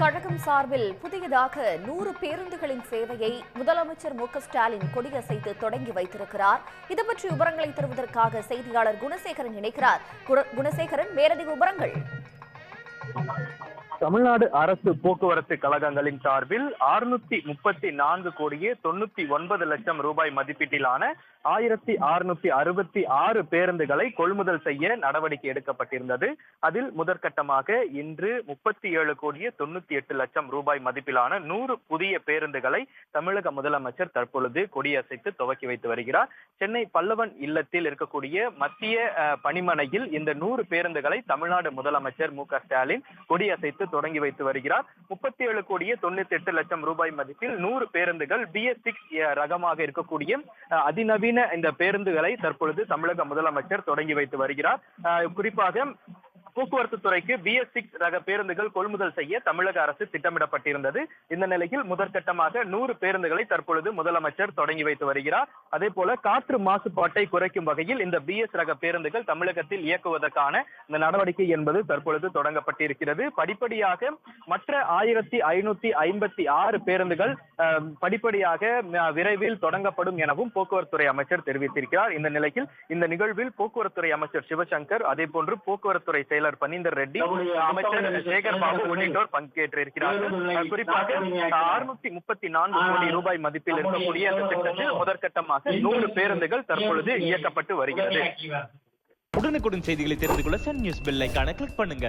கழகம் சார்பில் புதியதாக நூறு பேருந்துகளின் சேவையை முதலமைச்சர் மு ஸ்டாலின் கொடியசைத்து தொடங்கி வைத்திருக்கிறார். இது பற்றி விவரங்களை தருவதற்காக செய்தியாளர் குணசேகரன் இணைக்கிறார் குணசேகரன் மேலதிக விவரங்கள்? தமிழ்நாடு அரசு போக்குவரத்து கழகங்களின் சார்பில் அறுநூத்தி முப்பத்தி நான்கு கோடியே தொண்ணூத்தி ஒன்பது லட்சம் ரூபாய் மதிப்பீட்டிலான ஆயிரத்தி அறுநூத்தி அறுபத்தி ஆறு பேருந்துகளை கொள்முதல் செய்ய நடவடிக்கை எடுக்கப்பட்டிருந்தது. அதில் முதற்கட்டமாக இன்று முப்பத்தி ஏழு கோடியே தொண்ணூத்தி எட்டு லட்சம் ரூபாய் மதிப்பிலான நூறு புதிய பேருந்துகளை தமிழக முதலமைச்சர் தற்பொழுது கொடியசைத்து துவக்கி வைத்து வருகிறார். சென்னை பல்லவன் இல்லத்தில் இருக்கக்கூடிய மத்திய பணிமனையில் இந்த நூறு பேருந்துகளை தமிழ்நாடு முதலமைச்சர் மு க ஸ்டாலின் கொடியசைத்து தொடங்கி வைத்து வருகிறார். முப்பத்தி ஏழு கோடியே தொண்ணூத்தி எட்டு லட்சம் ரூபாய் மதிப்பில் நூறு பேருந்துகள் பிஎஸ் சிக்ஸ் ரகமாக இருக்கக்கூடிய அதிநவீன இந்த பேருந்துகளை தற்பொழுது தமிழக முதலமைச்சர் தொடங்கி வைத்து வருகிறார். குறிப்பாக போக்குவரத்து துறைக்கு பிஎஸ் சிக்ஸ் ரக பேருந்துகள் கொள்முதல் செய்ய தமிழக அரசு திட்டமிடப்பட்டிருந்தது. இந்த நிலையில் முதற்கட்டமாக நூறு பேருந்துகளை தற்பொழுது முதலமைச்சர் தொடங்கி வைத்து வருகிறார். அதே போல காற்று மாசுபாட்டை குறைக்கும் வகையில் இந்த பிஎஸ் ரக பேருந்துகள் தமிழகத்தில் இயக்குவதற்கான இந்த நடவடிக்கை என்பது தற்பொழுது தொடங்கப்பட்டிருக்கிறது. படிப்படியாக மற்ற ஆயிரத்தி ஐநூத்தி ஐம்பத்தி ஆறு பேருந்துகள் படிப்படியாக விரைவில் தொடங்கப்படும் எனவும் போக்குவரத்துறை அமைச்சர் தெரிவித்திருக்கிறார். இந்த நிலையில் இந்த நிகழ்வில் போக்குவரத்துறை அமைச்சர் சிவசங்கர் அதே போன்று போக்குவரத்துறை செயலர் பனீந்தர் ரெட்டி அமைச்சர் சேகர் பாபு உள்ளிட்டோர் பங்கேற்றிருக்கிறார்கள் குறிப்பாக அறுநூத்தி முப்பத்தி நான்கு கோடி ரூபாய் மதிப்பில் இருக்கக்கூடிய இந்த திட்டத்தில் முதற்கட்டமாக நூறு பேருந்துகள் தற்பொழுது இயக்கப்பட்டு வருகிறது. உடனுக்குடன் செய்திகளை தெரிந்து கொள்ள சன் நியூஸ் பெல் கிளிக் பண்ணுங்க.